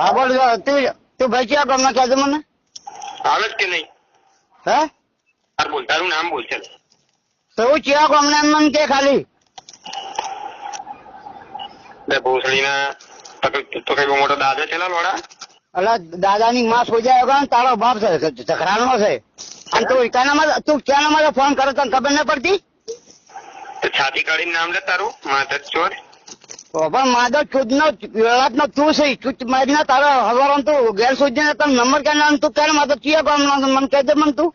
હા બોલ તું તું ભાઈ ક્યાં ગામના કહેજો મને? આવે કે નહીં? હે? તાર બોલ તારું નામ બોલ ચાલ. તું હું ક્યાં ગામના મને કે ખાલી? લે ભોસડીના તો કઈ- મોટો દાદા છે લોડા? અલા દાદાની માં સોજાયો ને તારો બાપ છે ઝઘરાનો છે. અને તું ઇકાનામાં તું ક્યાં મારે ફોન કરો તને ખબર ન પડતી? તો છાતી કાઢીને નામ લે તારું માધર ચોર. પણ માધવ ચૂત નો વેળાત નો તું છે. ચૂંટ મારી ના તારો હવારો તું ગેર સુધી તમે નંબર કે નામ તું ક્યારે માધવ ચિયા મન મને દે મને તું.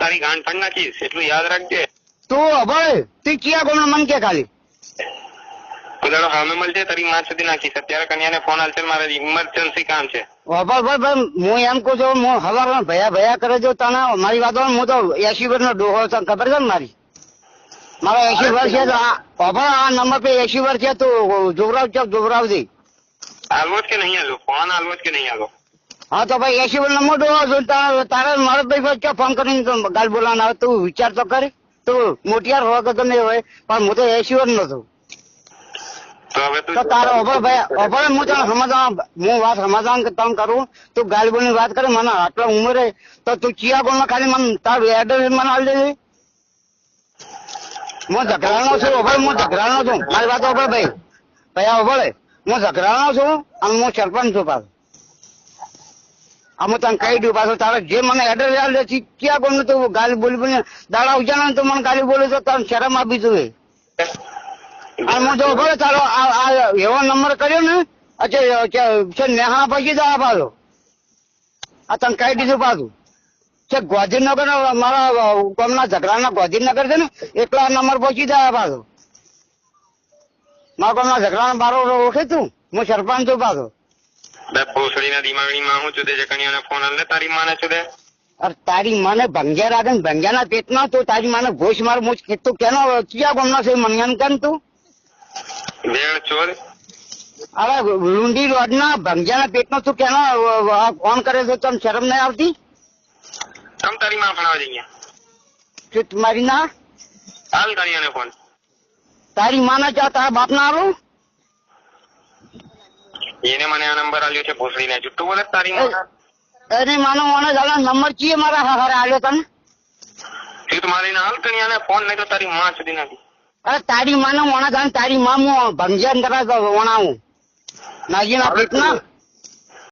તારી ગાંઠ ફાડી નાખીશ એટલું યાદ રાખજે. તું હવે તી ચિયા ગામ મન કે ખાલી. કુદાડો હામે મળજે તારી માં સુધી નાખીશ. અત્યારે કન્યાને ફોન હાલશે મારે ઇમરજન્સી કામ છે. ભાઈ ભાઈ ભાઈ હું એમ કહું છું હું હવારમાં ભયા ભયા કરે જો તને મારી વાતો હું તો એસી વર્ષ નો ડોહો ખબર છે ને મારી? મારો એસી વર્ષ છે તો આ નંબર પે એસી વર્ષ છે તું જોવરાવ ચોક જોવરાવ દે હાલવો કે નહીં હાલવો ફોન હાલવો કે નહીં હાલવો હા તો ભાઈ એસી વર્ષ નંબર છું તારે મારો ભાઈ ફોન કરીને તો ગાલ બોલાવવાનો આવે તું વિચાર તો કરે. તું મોટિયાર હોય કે ગમે હોય પણ હું તો એસી વર્ષ નતો. તો હવે તારો અભર ભાઈ અભર હું તને સમજાવ હું વાત સમજાવ કે તને કરું? તું ગાલ બોલી વાત કરે મને આટલા ઉંમરે તો તું ચિયા ગોળમાં ખાલી મને તારું એડ્રેસ મને આલી દેજે. હું ઝઘરાનો છું ઓભળ હું ઝઘરાનો છું. મારી વાત ઓભળ ભાઈ. ભાઈ ઓભળે હું ઝઘરાનો છું અને હું સરપંચ છું પાછો. હું તને કહી દઉં પાછું, તારે જે મને એડ્રેસ આલી છે, ક્યાં ગોળ તો ગાલી બોલી બોલી દાડા ઉજાનો તો મને ગાલી બોલું તો તને શરમ આપી જોઈએ અને હું જો ભલે તારો આ એવો નંબર કર્યો ને અચ્છા નેહા પછી દવા પાછો. આ તને કહી દીધું પાછું. છે ગોધીનગર મારા ગામના ઝઘડાના ગોધીનગર છે ને એકલા નંબર પહોંચી જાય પાછો. મારા ગામના ઝઘડાના બારો ઓળખે તું? હું સરપંચ છું પાછો. ભોસડીના દિમાગની હું ચુદે છે કન્યાને ફોન હાલ ને તારી માને અરે તારી મને ભંગ્યા રાખે ને ભંગ્યાના પેટમાં તું તારી મને ઘોષ માર મુજ તું કેનો ક્યાં ગામના છે મનગન કેમ તું? વેણ ચોર. અરે લુંડી રોડ ના ભંગ્યાના પેટમાં તું કેનો ફોન કરે છે તને શરમ નહીં આવતી? તમ તારી માં ભણાવજે અહીંયા. જો તમારી ના? હાલ કન્યાને ફોન તારી માના જા તારા બાપ ના આવું એને મને આ નંબર આલ્યો છે ભોસડીને. જુઠ્ઠું બોલે તારી માં અરે માનો મને જાણે નંબર ચીએ મારા હારે આલ્યો તને? તું તો ના હાલ કન્યાને ફોન નહીં તો તારી માં સુધી નાખી અરે તારી માનો જાણે તારી માં હું ભંગ્યાન કરા તો વણાવું પેટના